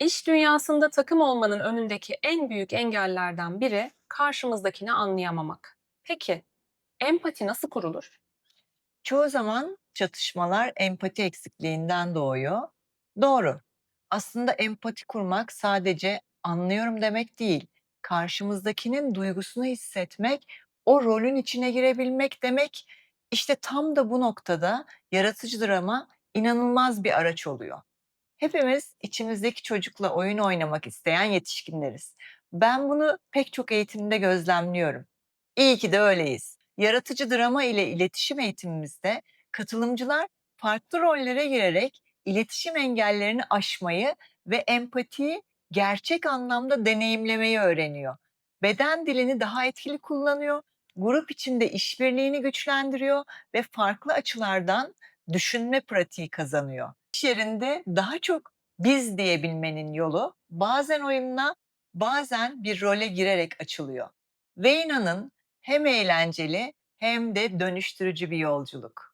İş dünyasında takım olmanın önündeki en büyük engellerden biri karşımızdakini anlayamamak. Peki, empati nasıl kurulur? Çoğu zaman çatışmalar empati eksikliğinden doğuyor. Doğru. Aslında empati kurmak sadece anlıyorum demek değil. Karşımızdakinin duygusunu hissetmek, o rolün içine girebilmek demek. İşte tam da bu noktada yaratıcı drama inanılmaz bir araç oluyor. Hepimiz içimizdeki çocukla oyun oynamak isteyen yetişkinleriz. Ben bunu pek çok eğitimde gözlemliyorum. İyi ki de öyleyiz. Yaratıcı drama ile iletişim eğitimimizde katılımcılar farklı rollere girerek iletişim engellerini aşmayı ve empatiyi gerçek anlamda deneyimlemeyi öğreniyor. Beden dilini daha etkili kullanıyor, grup içinde işbirliğini güçlendiriyor ve farklı açılardan düşünme pratiği kazanıyor. İş yerinde daha çok biz diyebilmenin yolu bazen oyunla, bazen bir role girerek açılıyor. Ve inanın hem eğlenceli hem de dönüştürücü bir yolculuk.